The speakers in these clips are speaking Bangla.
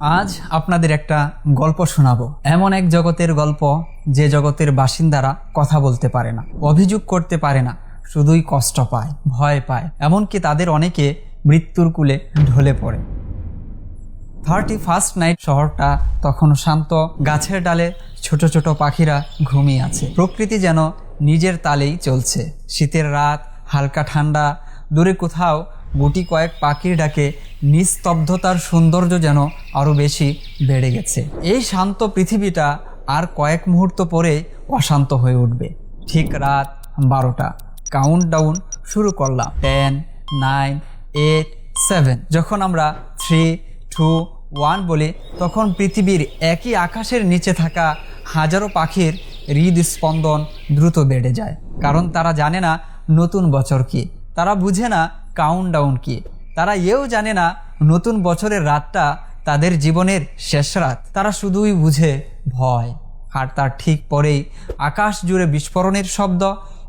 আজ আপনাদের একটা গল্প শোনাবো। এমন এক জগতের গল্প যে জগতের বাসিন্দারা কথা বলতে পারে না, অভিযোগ করতে পারে না, শুধুই কষ্ট পায়, ভয় পায়। এমনকি তাদের অনেকে মৃত্যুর কুলে ঢলে পড়ে। থার্টি ফার্স্ট নাইট শহরটা তখন শান্ত, গাছের ডালে ছোট ছোট পাখিরা ঘুমিয়ে আছে। প্রকৃতি যেন নিজের তালেই চলছে। শীতের রাত, হালকা ঠান্ডা, দূরে কোথাও গুটি কয়েক পাখির ডাকে নিস্তব্ধতার সৌন্দর্য যেন আরও বেশি বেড়ে গেছে। এই শান্ত পৃথিবীটা আর কয়েক মুহূর্ত পরে অশান্ত হয়ে উঠবে। ঠিক রাত বারোটা। কাউন্ট ডাউন শুরু করলাম। টেন নাইন এইট সেভেন যখন আমরা থ্রি টু ওয়ান বলি, তখন পৃথিবীর একই আকাশের নিচে থাকা হাজারো পাখির হৃদস্পন্দন দ্রুত বেড়ে যায়। কারণ তারা জানে না নতুন বছর কি। তারা বুঝে না কাউন্ট ডাউন কি। তারা এও জানে না নতুন বছরের রাতটা তাদের জীবনের শেষ রাত। তারা শুধুই বুঝে ভয়। আর তার ঠিক পরেই আকাশ জুড়ে বিস্ফোরণের শব্দ,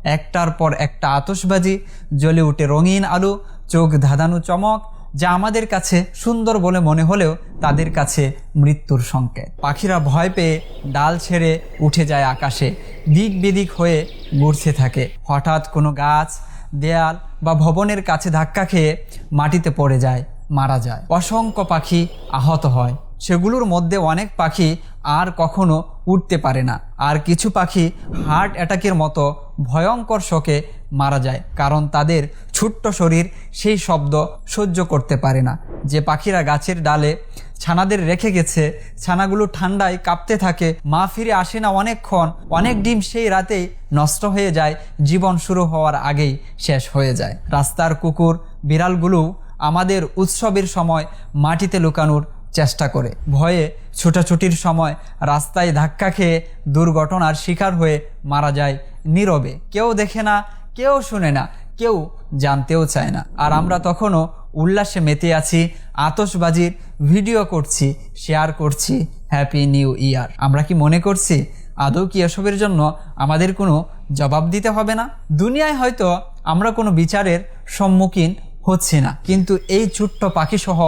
একটার পর একটা আতসবাজি জ্বলে উঠে রঙিন আলো, চোখ ধাঁধানো চমক, যা আমাদের কাছে সুন্দর বলে মনে হলেও তাদের কাছে মৃত্যুর সংকেত। পাখিরা ভয় পেয়ে ডাল ছেড়ে উঠে যায় আকাশে, দিক বিদিক হয়ে ঘুরতে থাকে। হঠাৎ কোনো গাছ দেয়াল বা ভবনের কাছে ধাক্কা খেয়ে মাটিতে পড়ে যায়, মারা যায়। অসংখ্য পাখি আহত হয়। সেগুলোর মধ্যে অনেক পাখি আর কখনো উঠতে পারে না। আর কিছু পাখি হার্ট অ্যাটাকের মতো ভয়ঙ্কর শোকে মারা যায়, কারণ তাদের ছোট্ট শরীর সেই শব্দ সহ্য করতে পারে না। যে পাখিরা গাছের ডালে ছানাদের রেখে গেছে। ছানাগুলো ঠান্ডায় কাঁপতে থাকে। মা ফিরে আসে না অনেকক্ষণ। অনেক ডিম সেই রাতেই নষ্ট হয়ে যায়। জীবন শুরু হওয়ার আগেই শেষ হয়ে যায়। রাস্তার কুকুর, বিড়ালগুলো আমাদের উৎসবের সময় মাটিতে লুকানোর চেষ্টা করে। ভয়ে ছোটাছুটির সময় রাস্তায় ধাক্কা খেয়ে দুর্ঘটনার শিকার হয়ে মারা যায় নীরবে। কেউ দেখে না, কেউ শুনে না, কেউ জানতেও চায় না। আর আমরা তখনও উল্লাসে মেতে আছি আতসবাজির ভিডিও করছি শেয়ার করছি হ্যাপি নিউ ইয়ার আমরা কি মনে করছি, আদৌ কি এসবের জন্য আমাদের কোনো জবাব দিতে হবে না? দুনিয়ায় হয়তো আমরা কোনো বিচারের সম্মুখীন হচ্ছি না, কিন্তু এই ছোট্ট পাখিসহ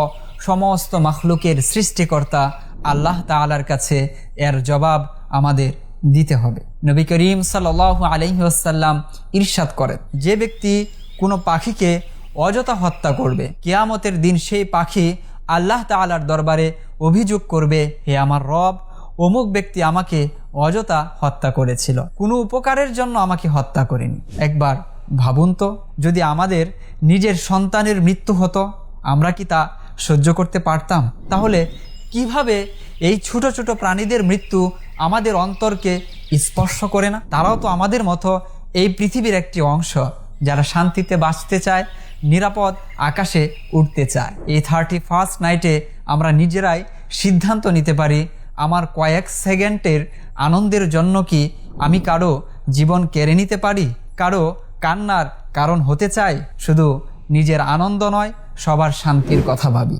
সমস্ত মাখলুকের সৃষ্টিকর্তা আল্লাহ তালার কাছে এর জবাব আমাদের দিতে হবে। নবী করিম সাল আলহিহাসাল্লাম ইরশাদ করেন, যে ব্যক্তি কোনো পাখিকে অযথা হত্যা করবে। কেয়ামতের দিন সেই পাখি আল্লাহ তালার দরবারে অভিযোগ করবে, হে আমার রব, অমুক ব্যক্তি আমাকে অযথা হত্যা করেছিল। কোনো উপকারের জন্য আমাকে হত্যা করেনি। একবার ভাবুন তো, যদি আমাদের নিজের সন্তানের মৃত্যু হতো, আমরা কি তা সহ্য করতে পারতাম? তাহলে কীভাবে এই ছোট ছোট প্রাণীদের মৃত্যু আমাদের অন্তরকে স্পর্শ করে না? তারাও তো আমাদের মতো এই পৃথিবীর একটি অংশ, যারা শান্তিতে বাঁচতে চায় নিরাপদ আকাশে উঠতে চায়। এই থার্টি ফার্স্ট নাইটে আমরা নিজেরাই সিদ্ধান্ত নিতে পারি, আমার কয়েক সেকেন্ডের আনন্দের জন্য কি আমি কারও জীবন কেড়ে নিতে পারি? কারও কান্নার কারণ হতে চাই? শুধু নিজের আনন্দ নয়, সবার শান্তির কথা ভাবি।